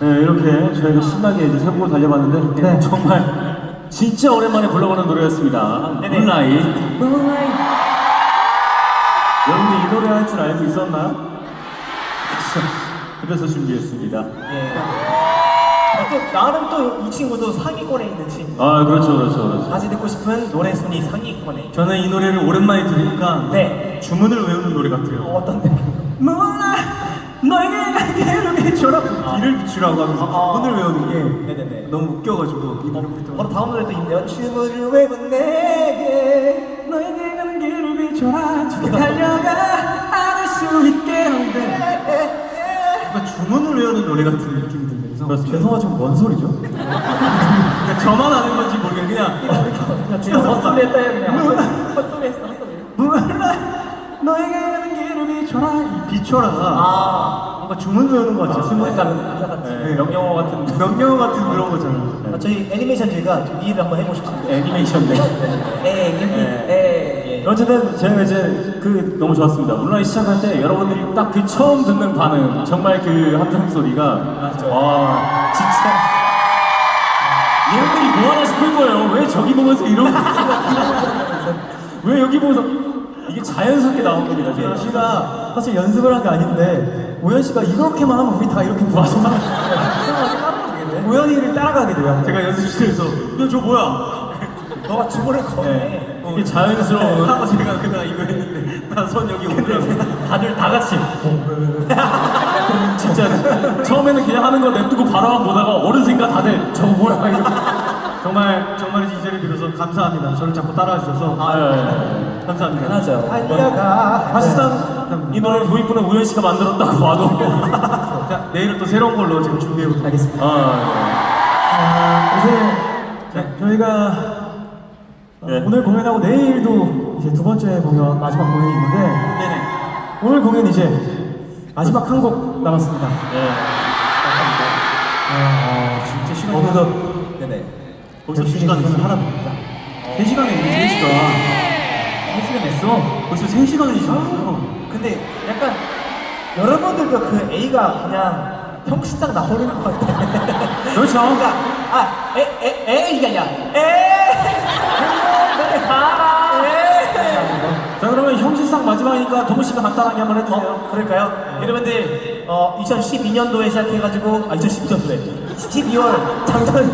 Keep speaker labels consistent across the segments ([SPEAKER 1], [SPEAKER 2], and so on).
[SPEAKER 1] 네, 이렇게 저희가 신나게 이제 세 곡을 달려봤는데
[SPEAKER 2] 네.
[SPEAKER 1] 정말 진짜 오랜만에 불러보는 노래였습니다.
[SPEAKER 2] 네네.
[SPEAKER 1] 문라이. 여러분들 이 노래 할 줄 알고 있었나요? 그쵸. 그래서 준비했습니다.
[SPEAKER 2] 예. 어, 또 나름 또 이 친구도 상위권에 있는 친구.
[SPEAKER 1] 아, 그렇죠, 그렇죠, 그렇죠.
[SPEAKER 2] 다시 듣고 싶은 노래 순위 상위권에.
[SPEAKER 3] 저는 이 노래를 오랜만에 들으니까
[SPEAKER 2] 네.
[SPEAKER 3] 주문을 외우는 노래 같아요.
[SPEAKER 2] 어, 어떤데?
[SPEAKER 3] 몰라 너에게 갈게로 비춰라 길을 비추라고 하면서
[SPEAKER 2] 아.
[SPEAKER 3] 주문을 외우는 게
[SPEAKER 2] 네네네.
[SPEAKER 3] 너무 웃겨가지고 이 노래 부를
[SPEAKER 2] 바로 다음 노래도 있네요. 춤을 외운 내게
[SPEAKER 3] 너에게 가는 길을 비춰라 저기 달려가 안을 수 있게 하는데 약간 주문을 외우는 노래 같은 느낌이 들면서
[SPEAKER 1] 그렇습니다.
[SPEAKER 2] 죄송하지만 뭔 소리죠?
[SPEAKER 3] 저만 아는 건지 모르겠는데 그냥
[SPEAKER 2] 그냥 헛소리 했다 해 그냥 헛소리 했어
[SPEAKER 3] 너에게 가는 길을 비춰라 이 비춰라가
[SPEAKER 2] 아
[SPEAKER 3] 뭔가 주문 외우는 것 같아요.
[SPEAKER 2] 뭐 약간 가사 같이
[SPEAKER 1] 네, 명령어 같은
[SPEAKER 3] 명령어 같은 그런 거잖아
[SPEAKER 2] 아, 저희 애니메이션즈가 좀 이해를 한번 해보고 싶습니다.
[SPEAKER 1] 애니메이션데.
[SPEAKER 2] 에이 예,
[SPEAKER 1] 네.
[SPEAKER 2] 에이
[SPEAKER 1] 어쨌든 제가 이제 그 너무 좋았습니다. 물론 시작할 때 여러분들이 딱 그 처음 듣는 반응, 정말 그 함성 소리가 와 진짜. 얘네들이 뭐 하나 싶을 거예요. 왜 저기 보면서 이러고 왜 여기 보면서 이게 자연스럽게 나온 겁니다. 지금.
[SPEAKER 2] 씨가 사실 연습을 한 게 아닌데 우현 씨가 이렇게만 하면 우리 다 이렇게 맞아. 이상하게 따라가게 돼요.
[SPEAKER 3] 제가 연습실에서 야저 뭐야?
[SPEAKER 2] 너가 주문을 거네.
[SPEAKER 1] 네. 이게 자연스러운
[SPEAKER 3] 하고 제가 그다 이거 했는데 나손 여기 오더라고
[SPEAKER 1] 다들 다 같이. 진짜. 처음에는 그냥 하는 거 냅두고 바로만 보다가 어느샌가 다들 저거 뭐야 이거
[SPEAKER 3] 정말 정말 이 자리를 빌어서 감사합니다. 저를 자꾸 따라와 주셔서.
[SPEAKER 1] 아, 예, 예.
[SPEAKER 3] 감사합니다.
[SPEAKER 1] 하죠.
[SPEAKER 2] 달려가
[SPEAKER 1] 사실상 이 노래를 도입부는 우현 씨가 만들었다고 봐도.
[SPEAKER 3] 자 내일은 또 새로운 걸로 제가 준비해 볼게요
[SPEAKER 2] 알겠습니다.
[SPEAKER 1] 아,
[SPEAKER 2] 아, 이제 저희가 어,
[SPEAKER 1] 네.
[SPEAKER 2] 오늘 공연하고 내일도 이제 두 번째 공연 마지막 공연이 있는데
[SPEAKER 3] 네네.
[SPEAKER 2] 오늘 공연 이제 마지막 한 곡 남았습니다.
[SPEAKER 1] 예.
[SPEAKER 3] 아 진짜 시간이
[SPEAKER 2] 어느덧
[SPEAKER 3] 네네 벌써 두
[SPEAKER 2] 열심히
[SPEAKER 3] 시간
[SPEAKER 2] 공연을
[SPEAKER 3] 됐어
[SPEAKER 2] 하다 보니까
[SPEAKER 3] 3시간에 이미 3시간
[SPEAKER 2] 3시간 됐어.
[SPEAKER 3] 벌써 3시간이 지났어요
[SPEAKER 2] 근데 약간 여러분들도 그 A가 그냥 형식상 나오는 것 같아.
[SPEAKER 1] 그렇죠.
[SPEAKER 2] 그러니까 아, 에, 에, A가 아니라 에, 에, 가라. 에.
[SPEAKER 1] 자 그러면 형식상 마지막이니까 동훈 씨가 간단하게 한번 해주세요.
[SPEAKER 2] 어, 그럴까요? 여러분들, 어, 2012년도에 시작해가지고, 아, 2012년도에, 12월 장전.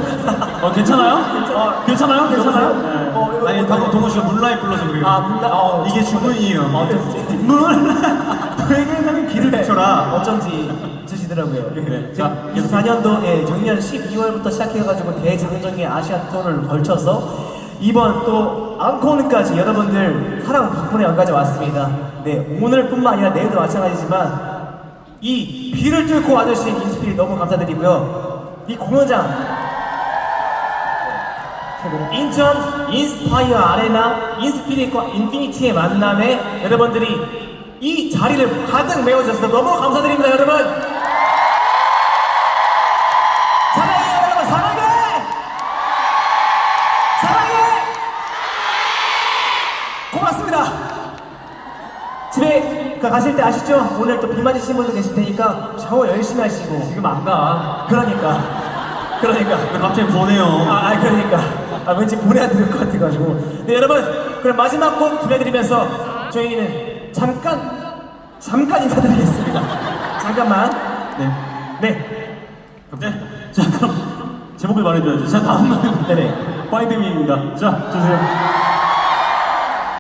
[SPEAKER 1] 어 괜찮아요?
[SPEAKER 2] 어,
[SPEAKER 1] 괜찮아요? 괜찮아요? 네.
[SPEAKER 2] 어, 이거-
[SPEAKER 3] 아니 방금 동호 씨가 문라이 불러서 그래요
[SPEAKER 2] 아, 몰라. 어,
[SPEAKER 3] 이게 주문이에요
[SPEAKER 2] 어쩐지.
[SPEAKER 3] 너에게 가는 길을 비춰라
[SPEAKER 2] 어쩐지 있으시더라고요.
[SPEAKER 1] 네.
[SPEAKER 2] 자, 24년도, 예, 작년 12월부터 시작해가지고 대장정의 아시아 투어를 걸쳐서 이번 또 앙코르까지 여러분들 사랑 덕분에 여기까지 왔습니다. 네, 오늘뿐만 아니라 내일도 마찬가지지만 이 비를 뚫고 와주신 인스피릿 너무 감사드리고요. 이 공연장 인천 인스파이어 아레나 인스피릿과 인피니티의 만남에 여러분들이 이 자리를 가득 메워주셔서 너무 감사드립니다 여러분 고맙습니다. 집에 가- 가실 때 아시죠? 오늘 또 비 맞으신 분도 계실 테니까 샤워 열심히 하시고.
[SPEAKER 1] 지금 안 가.
[SPEAKER 2] 그러니까. 그러니까.
[SPEAKER 3] 왜 갑자기 보내요?
[SPEAKER 2] 아, 아 그러니까. 아 왠지 보내야 될 것 같아가지고. 네 여러분. 그럼 마지막 곡 들려드리면서 저희는 잠깐 잠깐 인사드리겠습니다. 잠깐만.
[SPEAKER 3] 네.
[SPEAKER 2] 네.
[SPEAKER 1] 네. 자 그럼 제목을 말해줘야죠. 자 다음은
[SPEAKER 2] 네네.
[SPEAKER 1] 파이드미입니다. 자 주세요.